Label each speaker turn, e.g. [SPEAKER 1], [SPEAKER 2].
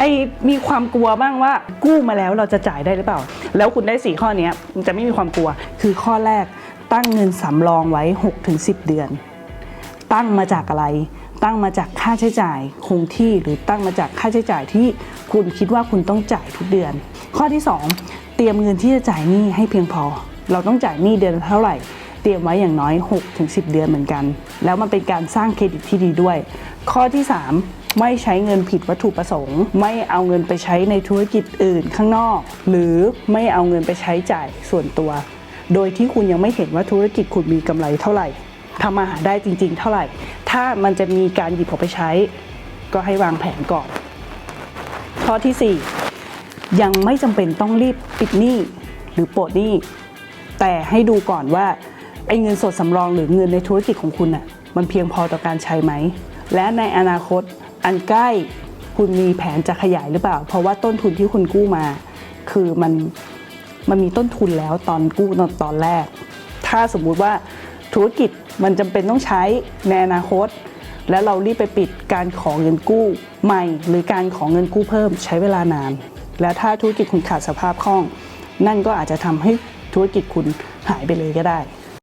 [SPEAKER 1] รมีความกลัวบ้างว่า กู้มาแล้วเราจะจ่ายได้หรือเปล่า แล้วคุณได้ 4 ข้อนี้จะไม่มีความกลัว คือข้อแรกตั้งเงินสำรองไว้ 6-10 เดือน ตั้งมาจากอะไร ตั้งมาจากค่าใช้จ่ายคงที่หรือตั้งมาจากค่าใช้จ่ายที่คุณคิดว่าคุณต้องจ่ายทุกเดือน ข้อที่ 2 เตรียมเงินที่จะจ่ายหนี้ให้เพียงพอ เราต้องจ่ายหนี้เดือนเท่าไหร่เตรียมไว้อย่างน้อย 6-10 เดือนเหมือนกัน แล้วมันเป็นการสร้างเครดิตที่ดีด้วย ข้อที่ 3 ไม่ใช้เงินผิดวัตถุประสงค์ ไม่เอาเงินไปใช้ในธุรกิจอื่นข้างนอก หรือไม่เอาเงินไปใช้จ่ายส่วนตัว โดยที่คุณยังไม่เห็นว่าธุรกิจคุณมีกำไรเท่าไหร่ทำมาหาได้จริง ๆ เท่าไหร่ ถ้ามันจะมีการหยิบออกไปใช้ ก็ให้วางแผนก่อน ข้อที่ 4 ยังไม่จำเป็นต้องรีบปิดหนี้หรือปลดหนี้ แต่ให้ดูก่อนว่าไอ้เงินสดสำรองหรือเงินในธุรกิจของคุณน่ะมันเพียงพอต่อการใช้ไหม และในอนาคต อันใกล้คุณมีแผนจะขยายหรือเปล่า เพราะว่าต้นทุนที่คุณกู้มา คือมันมันมีต้นทุนแล้วตอนกู้ตอนตอนแรก ถ้าสมมุติว่าธุรกิจมันจำเป็นต้องใช้ในอนาคต แล้วเรารีบไปปิดการขอเงินกู้ใหม่ หรือการขอเงินกู้เพิ่มใช้เวลานาน แล้วถ้าธุรกิจคุณขาดสภาพคล่อง นั่นก็อาจจะทำให้ธุรกิจคุณหายไปเลยก็ได้